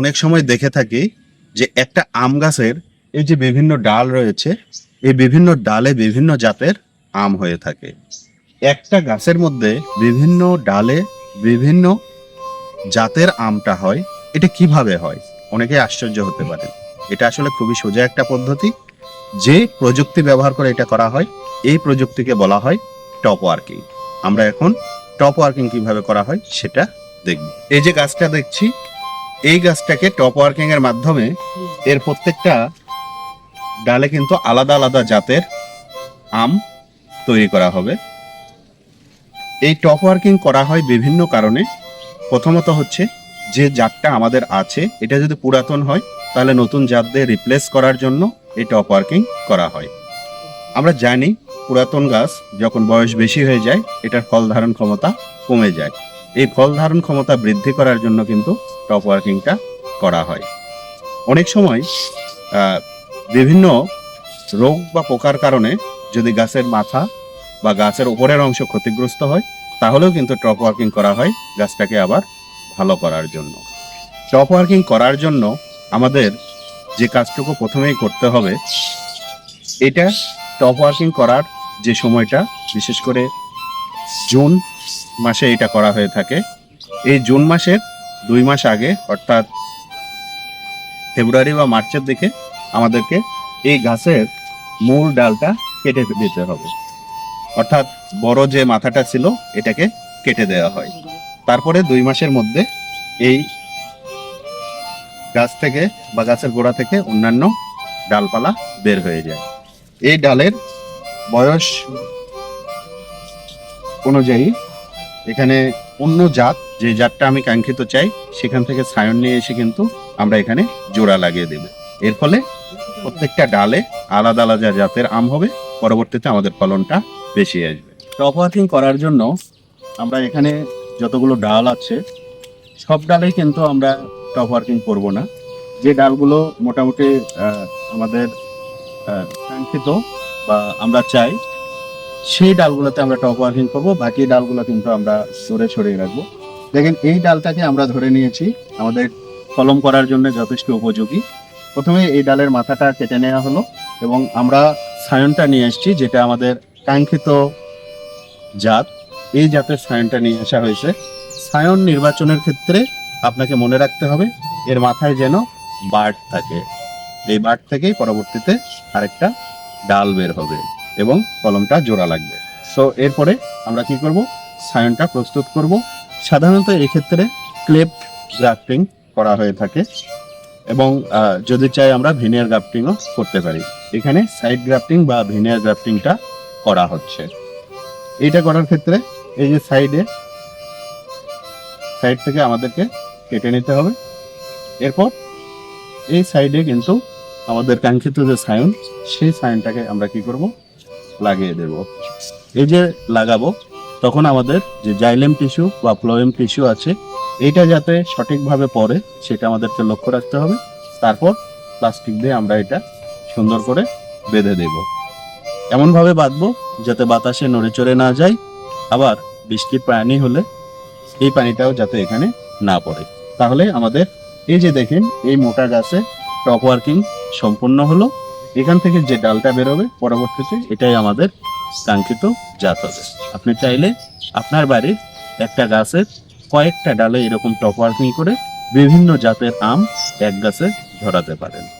অনেক সময় দেখে থাকি যে একটা আম গাছের এই যে বিভিন্ন ডাল রয়েছে, এই বিভিন্ন ডালে বিভিন্ন জাতের আম হয়ে থাকে। একটা গাছের মধ্যে বিভিন্ন ডালে বিভিন্ন জাতের আমটা হয়, এটা কীভাবে হয়? অনেকে আশ্চর্য হতে পারে। এটা আসলে খুবই সোজা একটা পদ্ধতি। যে প্রযুক্তি ব্যবহার করে এটা করা হয়, এই প্রযুক্তিকে বলা হয় টপ ওয়ার্কিং। আমরা এখন টপ ওয়ার্কিং কীভাবে করা হয় সেটা দেখব। এই যে গাছটা দেখছি এই গাছটাকে টপ ওয়ার্কিং এর মাধ্যমে এর প্রত্যেকটা ডালে কিন্তু আলাদা আলাদা জাতের আম তৈরি করা হবে। এই টপ ওয়ার্কিং করা হয় বিভিন্ন কারণে। প্রথমত হচ্ছে যে জাতটা আমাদের আছে, এটা যদি পুরাতন হয়, তাহলে নতুন জাত দিয়ে রিপ্লেস করার জন্য এই টপ ওয়ার্কিং করা হয়। আমরা জানি পুরাতন গাছ যখন বয়স বেশি হয়ে যায়, এটার ফল ধারণ ক্ষমতা কমে যায়। এই ফল ধারণ ক্ষমতা বৃদ্ধি করার জন্য কিন্তু টপ ওয়ার্কিংটা করা হয়। অনেক সময় বিভিন্ন রোগ বা পোকার কারণে যদি গাছের মাথা বা গাছের উপরের অংশ ক্ষতিগ্রস্ত হয়, তাহলেও কিন্তু টপ ওয়ার্কিং করা হয় গাছটাকে আবার ভালো করার জন্য। টপ ওয়ার্কিং করার জন্য আমাদের যে কাজটুকু প্রথমেই করতে হবে, এটা টপ ওয়ার্কিং করার যে সময়টা, বিশেষ করে জুন মাসে এটা করা হয়ে থাকে। এই জুন মাসের দুই মাস আগে, অর্থাৎ ফেব্রুয়ারি বা মার্চের দিকে আমাদেরকে এই গাছের মূল ডালটা কেটে দিতে হবে। অর্থাৎ বড় যে মাথাটা ছিল, এটাকে কেটে দেওয়া হয়। তারপরে দুই মাসের মধ্যে এই গাছ থেকে বা গাছের গোড়া থেকে অন্যান্য ডালপালা বের হয়ে যায়। এই ডালের বয়স অনুযায়ী এখানে অন্য জাত, যে জাতটা আমি কাঙ্ক্ষিত চাই, সেখান থেকে সায়ন নিয়ে এসে কিন্তু আমরা এখানে জোড়া লাগিয়ে দেব। এর ফলে প্রত্যেকটা ডালে আলাদা আলাদা জাতের আম হবে, পরবর্তীতে আমাদের ফলনটা বেশি আসবে। টপ ওয়ার্কিং করার জন্য আমরা এখানে যতগুলো ডাল আছে, সব ডালেই কিন্তু আমরা টপ ওয়ার্কিং করব না। যে ডালগুলো মোটামুটি আমাদের কাঙ্ক্ষিত বা আমরা চাই সেই ডালগুলোতে আমরা টপ ওয়ার্কিং করব, বাকি ডালগুলো কিন্তু আমরা সরে ছড়িয়ে রাখব। দেখেন, এই ডালটাকে আমরা ধরে নিয়েছি, আমাদের কলম করার জন্য যথেষ্ট উপযোগী। প্রথমে এই ডালের মাথাটা কেটে নেওয়া হলো এবং আমরা সায়নটা নিয়ে এসেছি, যেটা আমাদের কাঙ্ক্ষিত জাত। এই জাতের সায়নটা নিয়ে আসা হয়েছে। সায়ন নির্বাচনের ক্ষেত্রে আপনাকে মনে রাখতে হবে, এর মাথায় যেন বার্ড থাকে। এই বার্ড থেকেই পরবর্তীতে আরেকটা ডাল বের হবে। এবং কলমটা জোড়া লাগবে। সো এরপরে আমরা কি করব? সায়নটা প্রস্তুত করব। সাধারণত এক্ষেত্রে ক্লেপ গ্রাফটিং করা হয়ে থাকে এবং যদি চাই আমরা ভিনিয়ার গ্রাফটিংও করতে পারি। এখানে সাইড গ্রাফটিং বা ভিনিয়ার গ্রাফটিংটা করা হচ্ছে। এইটা করার ক্ষেত্রে এই যে সাইডে, সাইড থেকে আমাদেরকে কেটে নিতে হবে। এরপর এই সাইডে কিন্তু আমাদের কাঙ্ক্ষিত যে সায়ন, সেই সায়নটাকে আমরা কি করব? লাগিয়ে দেব। এই যে লাগাবো তখন আমাদের যে জাইলেম টিস্যু বা ফ্লোয়েম টিস্যু আছে এইটা যাতে সঠিকভাবে পড়ে সেটা আমাদেরকে লক্ষ্য রাখতে হবে। তারপর প্লাস্টিক দিয়ে আমরা এটা সুন্দর করে বেঁধে দেব। এমনভাবে বাঁধবো যাতে বাতাসে নড়ে চড়ে না যায়। আবার বৃষ্টির পানি হলে এই পানিটাও যাতে এখানে না পড়ে। তাহলে আমাদের এই যে দেখেন এই মোটা গাছে টপ ওয়ার্কিং সম্পূর্ণ হলো। এখান থেকে যে ডালটা বেরোবে, পরবর্তীতে এটাই আমাদের কাঙ্ক্ষিত জাত হবে আপনি চাইলে আপনার বাড়ির একটা গাছের কয়েকটা ডালে এরকম টপ করে বিভিন্ন জাতের আম এক গাছে ধরাতে পারেন।